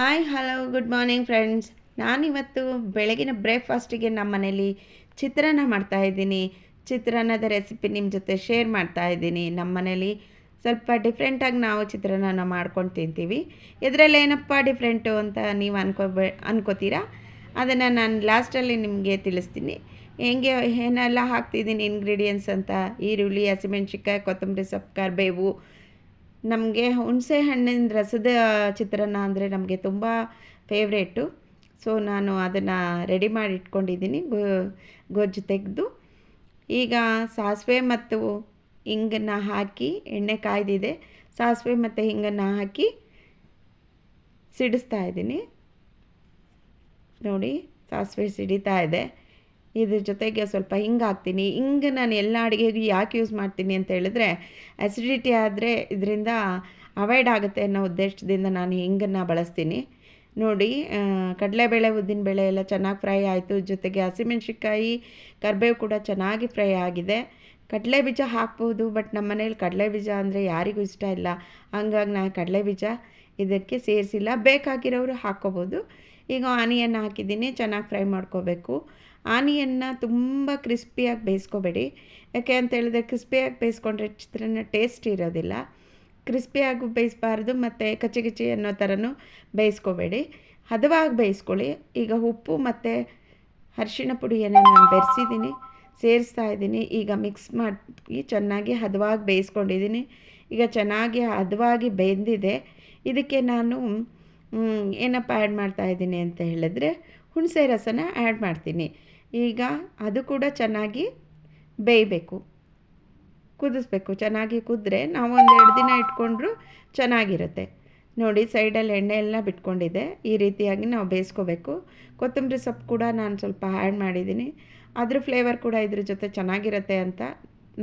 Hi hello good morning friends ನಾನಿವತ್ತು ಬೆಳಗಿನ ಬ್ರೇಕ್ಫಾಸ್ಟಿಗೆ ನಮ್ಮ ಮನೇಲಿ ಚಿತ್ರಾನ್ನ ಮಾಡ್ತಾಯಿದ್ದೀನಿ ಚಿತ್ರಾನ್ನದ ರೆಸಿಪಿ ನಿಮ್ಮ ಜೊತೆ ಶೇರ್ ಮಾಡ್ತಾ ಇದ್ದೀನಿ. ನಮ್ಮ ಮನೇಲಿ ಸ್ವಲ್ಪ ಡಿಫ್ರೆಂಟಾಗಿ ನಾವು ಚಿತ್ರಾನ್ನ ಮಾಡ್ಕೊಂಡು ತಿಂತೀವಿ. ಇದರಲ್ಲಿ ಏನಪ್ಪ ಡಿಫ್ರೆಂಟು ಅಂತ ನೀವು ಅನ್ಕೋಬೇ ಅನ್ಕೋತೀರಾ? ಅದನ್ನು ನಾನು ಲಾಸ್ಟಲ್ಲಿ ನಿಮಗೆ ತಿಳಿಸ್ತೀನಿ. ಹೆಂಗೆ, ಏನೆಲ್ಲ ಹಾಕ್ತಿದ್ದೀನಿ ಇಂಗ್ರೀಡಿಯೆಂಟ್ಸ್ ಅಂತ? ಈರುಳ್ಳಿ, ಹಸಿಮೆಣ್ಸಿನ್ಕಾಯಿ, ಕೊತ್ತಂಬರಿ ಸೊಪ್ಪು, ಕರಿಬೇವು ನಮಗೆ ಹುಣಸೆ ಹಣ್ಣಿನ ರಸದ ಚಿತ್ರಾನ್ನ ಅಂದರೆ ನಮಗೆ ತುಂಬ ಫೇವ್ರೇಟು ಸೊ ನಾನು ಅದನ್ನು ರೆಡಿ ಮಾಡಿ ಇಟ್ಕೊಂಡಿದ್ದೀನಿ. ಗೊಜ್ಜು ತೆಗೆದು. ಈಗ ಸಾಸಿವೆ ಮತ್ತು ಹಿಂಗನ್ನು ಹಾಕಿ ಎಣ್ಣೆ ಕಾಯ್ದಿದೆ. ಸಾಸಿವೆ ಮತ್ತು ಹಿಂಗನ್ನು ಹಾಕಿ ಸಿಡಿಸ್ತಾ ಇದ್ದೀನಿ. ನೋಡಿ, ಸಾಸಿವೆ ಸಿಡಿತಾ ಇದೆ. ಇದ್ರ ಜೊತೆಗೆ ಸ್ವಲ್ಪ ಹಿಂಗೆ ಹಾಕ್ತೀನಿ ಹಿಂಗೆ ನಾನು ಎಲ್ಲ ಅಡುಗೆಗೂ ಯಾಕೆ ಯೂಸ್ ಮಾಡ್ತೀನಿ ಅಂತ ಹೇಳಿದ್ರೆ ಆ್ಯಸಿಡಿಟಿ ಆದರೆ ಇದರಿಂದ ಅವಾಯ್ಡ್ ಆಗುತ್ತೆ ಅನ್ನೋ ಉದ್ದೇಶದಿಂದ ನಾನು ಹಿಂಗನ್ನು ಬಳಸ್ತೀನಿ. ನೋಡಿ ಕಡಲೆಬೇಳೆ ಉದ್ದಿನಬೇಳೆ ಎಲ್ಲ ಚೆನ್ನಾಗಿ ಫ್ರೈ ಆಯಿತು. ಜೊತೆಗೆ ಹಸಿಮೆಣ್ಸಿನ್ಕಾಯಿ, ಕರಿಬೇವು ಕೂಡ ಚೆನ್ನಾಗಿ ಫ್ರೈ ಆಗಿದೆ. ಕಡಲೆ ಬೀಜ ಹಾಕ್ಬೋದು ಬಟ್ ನಮ್ಮ ಮನೇಲಿ ಕಡಲೆ ಬೀಜ ಅಂದರೆ ಯಾರಿಗೂ ಇಷ್ಟ ಇಲ್ಲ. ಹಂಗಾಗಿ ನಾನು ಕಡಲೆ ಬೀಜ ಇದಕ್ಕೆ ಸೇರಿಸಿಲ್ಲ. ಬೇಕಾಗಿರೋರು ಹಾಕ್ಕೋಬೋದು. ಈಗ ಆನಿಯನ್ ಹಾಕಿದ್ದೀನಿ, ಚೆನ್ನಾಗಿ ಫ್ರೈ ಮಾಡ್ಕೋಬೇಕು. ಆನಿಯನ್ನ ತುಂಬ ಕ್ರಿಸ್ಪಿಯಾಗಿ ಬೇಯಿಸ್ಕೋಬೇಡಿ. ಯಾಕೆ ಅಂತ ಹೇಳಿದ್ರೆ ಕ್ರಿಸ್ಪಿಯಾಗಿ ಬೇಯಿಸ್ಕೊಂಡ್ರೆ ಚಿತ್ರಾನ್ನ ಟೇಸ್ಟ್ ಇರೋದಿಲ್ಲ. ಕ್ರಿಸ್ಪಿಯಾಗಿ ಬೇಯಿಸಬಾರ್ದು ಮತ್ತು ಕಚ್ಚಿ ಕಚ್ಚಿ ಅನ್ನೋ ಥರನೂ ಬೇಯಿಸ್ಕೋಬೇಡಿ. ಹದವಾಗಿ ಬೇಯಿಸ್ಕೊಳ್ಳಿ. ಈಗ ಉಪ್ಪು ಮತ್ತು ಅರಿಶಿಣ ಪುಡಿಯನ್ನು ನಾನು ಬೆರೆಸಿದ್ದೀನಿ, ಸೇರಿಸ್ತಾ ಇದ್ದೀನಿ. ಈಗ ಮಿಕ್ಸ್ ಮಾಡಿ ಚೆನ್ನಾಗಿ ಹದವಾಗಿ ಬೇಯಿಸ್ಕೊಂಡಿದ್ದೀನಿ. ಈಗ ಚೆನ್ನಾಗಿ ಹದವಾಗಿ ಬೆಂದಿದೆ. ಇದಕ್ಕೆ ನಾನು ಏನಪ್ಪ ಆ್ಯಡ್ ಮಾಡ್ತಾ ಇದ್ದೀನಿ ಅಂತ ಹೇಳಿದ್ರೆ ಹುಣಸೆ ರಸನ ಆ್ಯಡ್ ಮಾಡ್ತೀನಿ. ಈಗ ಅದು ಕೂಡ ಚೆನ್ನಾಗಿ ಬೇಯಬೇಕು. ಕುದಿಸ್ಬೇಕು. ಚೆನ್ನಾಗಿ ಕುದ್ರೆ ನಾವು ಎರಡು ದಿನ ಇಟ್ಕೊಂಡ್ರೂ ಚೆನ್ನಾಗಿರುತ್ತೆ. ನೋಡಿ, ಸೈಡಲ್ಲಿ ಎಣ್ಣೆ ಎಲ್ಲ ಬಿಟ್ಕೊಂಡಿದೆ. ಈ ರೀತಿಯಾಗಿ ನಾವು ಬೇಯಿಸ್ಕೋಬೇಕು. ಕೊತ್ತಂಬರಿ ಸೊಪ್ಪು ಕೂಡ ನಾನು ಸ್ವಲ್ಪ ಆ್ಯಡ್ ಮಾಡಿದ್ದೀನಿ. ಅದ್ರ ಫ್ಲೇವರ್ ಕೂಡ ಇದ್ರ ಜೊತೆ ಚೆನ್ನಾಗಿರುತ್ತೆ ಅಂತ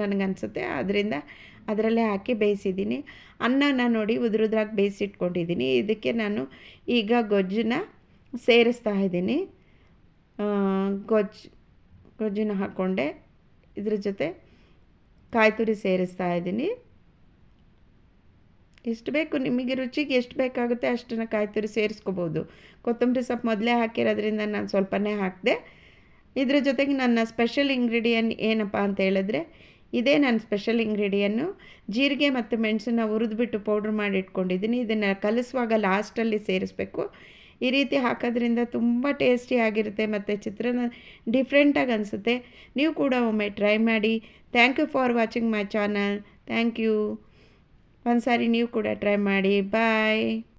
ನನಗನ್ಸುತ್ತೆ. ಅದರಿಂದ ಅದರಲ್ಲೇ ಹಾಕಿ ಬೇಯಿಸಿದ್ದೀನಿ. ಅನ್ನನ ನೋಡಿ ಉದುರುದ್ರಾಗಿ ಬೇಯಿಸಿಟ್ಕೊಂಡಿದ್ದೀನಿ. ಇದಕ್ಕೆ ನಾನು ಈಗ ಗೊಜ್ಜನ್ನ ಸೇರಿಸ್ತಾ ಇದ್ದೀನಿ. ಗೊಜ್ಜು, ಗೊಜ್ಜನ್ನ ಹಾಕ್ಕೊಂಡೆ ಇದ್ರ ಜೊತೆ ಕಾಯಿ ತುರಿ ಸೇರಿಸ್ತಾ ಇದ್ದೀನಿ. ಎಷ್ಟು ಬೇಕು, ನಿಮಗೆ ರುಚಿಗೆ ಎಷ್ಟು ಬೇಕಾಗುತ್ತೆ ಅಷ್ಟನ್ನು ಕಾಯಿ ತುರಿ ಸೇರಿಸ್ಕೋಬೋದು. ಕೊತ್ತಂಬರಿ ಸೊಪ್ಪು ಮೊದಲೇ ಹಾಕಿರೋದ್ರಿಂದ ನಾನು ಸ್ವಲ್ಪನೇ ಹಾಕಿದೆ. ಇದ್ರ ಜೊತೆಗೆ ನನ್ನ ಸ್ಪೆಷಲ್ ಇಂಗ್ರೀಡಿಯನ್ ಏನಪ್ಪ ಅಂತ ಹೇಳಿದ್ರೆ ಇದೇ ನನ್ನ ಸ್ಪೆಷಲ್ ಇಂಗ್ರೀಡಿಯನ್ನು ಜೀರಿಗೆ ಮತ್ತು ಮೆಣಸನ್ನ ಹುರಿದ್ಬಿಟ್ಟು ಪೌಡ್ರ್ ಮಾಡಿ ಇಟ್ಕೊಂಡಿದ್ದೀನಿ. ಇದನ್ನು ಕಲಿಸುವಾಗ ಲಾಸ್ಟಲ್ಲಿ ಸೇರಿಸ್ಬೇಕು. ಈ ರೀತಿ ಹಾಕೋದ್ರಿಂದ ತುಂಬ ಟೇಸ್ಟಿಯಾಗಿರುತ್ತೆ ಮತ್ತು ಚಿತ್ರಾನ್ನ ಡಿಫ್ರೆಂಟಾಗಿ ಅನಿಸುತ್ತೆ. ನೀವು ಕೂಡ ಒಮ್ಮೆ ಟ್ರೈ ಮಾಡಿ. Thank you for watching my channel thank you ಒಂದು ಸಾರಿ ನೀವು ಕೂಡ ಟ್ರೈ ಮಾಡಿ. ಬಾಯ್